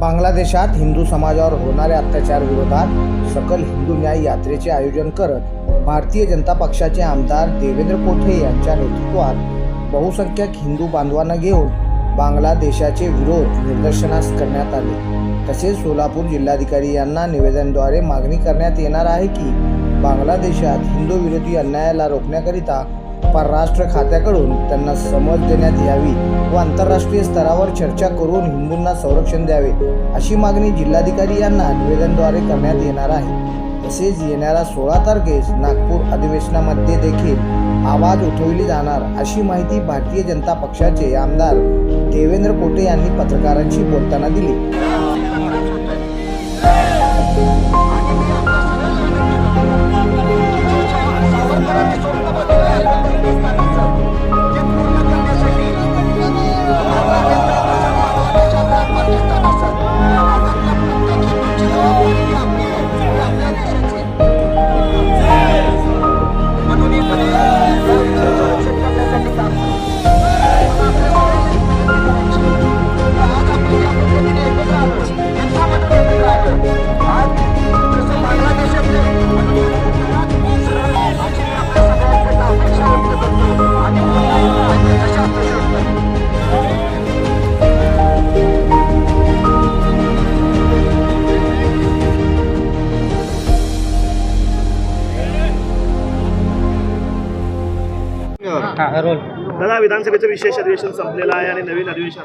बांगलादेशात हिंदू समाजावर होणाऱ्या अत्याचार विरोधात सकल हिंदू न्याय यात्रेचे आयोजन करत भारतीय जनता पक्षाचे आमदार देवेंद्र कोठे यांच्या नेतृत्वात बहुसंख्यक हिंदू बांधवांना घेऊन बांगलादेशाचे विरोध निदर्शनास करण्यात आले. तसेच सोलापूर जिल्हाधिकारी यांना निवेदनद्वारे मागणी करण्यात येणार आहे की बांगलादेशात हिंदू विरोधी अन्यायाला रोखण्याकरिता परराष्ट्र खात्याकडून त्यांना समज देण्यात यावी व आंतरराष्ट्रीय स्तरावर चर्चा करून हिंदूंना संरक्षण द्यावे अशी मागणी जिल्हाधिकारी यांना निवेदनद्वारे करण्यात येणार आहे. तसेच येणाऱ्या सोळा तारखेस नागपूर अधिवेशनामध्ये देखील आवाज उठवली जाणार अशी माहिती भारतीय जनता पक्षाचे आमदार देवेंद्र कोटे यांनी पत्रकारांशी बोलताना दिली. दादा विधानसभेचं विशेष अधिवेशन संपलेलं आहे आणि नवीन अधिवेशन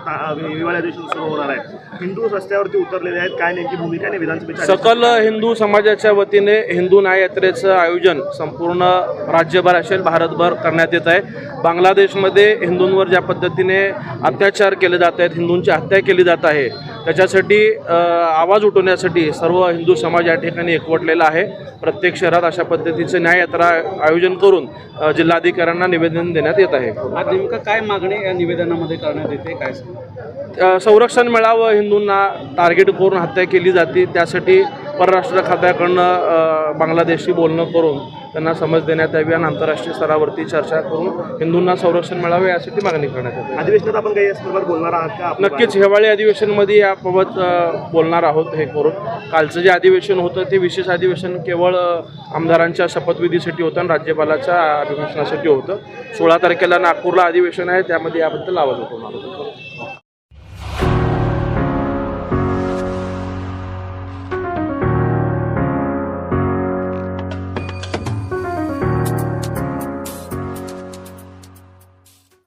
हिवाळी अधिवेशन सुरू होणार आहे. हिंदू रस्त्यावरती उतरलेले आहेत. काय नेमकी भूमिका आहे विधानसभेच्या सकल हिंदू समाजाच्या वतीने हिंदू न्याय यात्रेचं आयोजन संपूर्ण राज्यभर असेल भारतभर करण्यात येत आहे. बांगलादेशमध्ये हिंदूंवर ज्या पद्धतीने अत्याचार केले जात आहेत हिंदूंची हत्या केली जात आहे त्याच्यासाठी आवाज उठवण्यासाठी सर्व हिंदू समाज या ठिकाणी एकवटलेला आहे. प्रत्येक शहरात अशा पद्धतीचं न्याय यात्रा आयोजन करून जिल्हाधिकाऱ्यांना निवेदन देण्यात येत आहे. नेमकं काय मागणी या निवेदनामध्ये करण्यात येते काय संरक्षण मिळावं हिंदूंना टार्गेट करून हत्या केली जाते त्यासाठी परराष्ट्र खात्याकडनं बांगलादेशशी बोलणं करून त्यांना समज देण्यात यावी आणि आंतरराष्ट्रीय स्तरावरती चर्चा करून हिंदूंना संरक्षण मिळावे यासाठी मागणी करण्यात येते. अधिवेशनात आपण काही या संदर्भात बोलणार आहात का? नक्कीच हिवाळी अधिवेशनमध्ये याबाबत बोलणार आहोत हे करून. कालचं जे अधिवेशन होतं ते विशेष अधिवेशन केवळ आमदारांच्या शपथविधीसाठी होतं आणि राज्यपालाच्या अभिभाषणासाठी होतं. सोळा तारखेला नागपूरला अधिवेशन आहे त्यामध्ये याबद्दल आवाज उठवणार होतो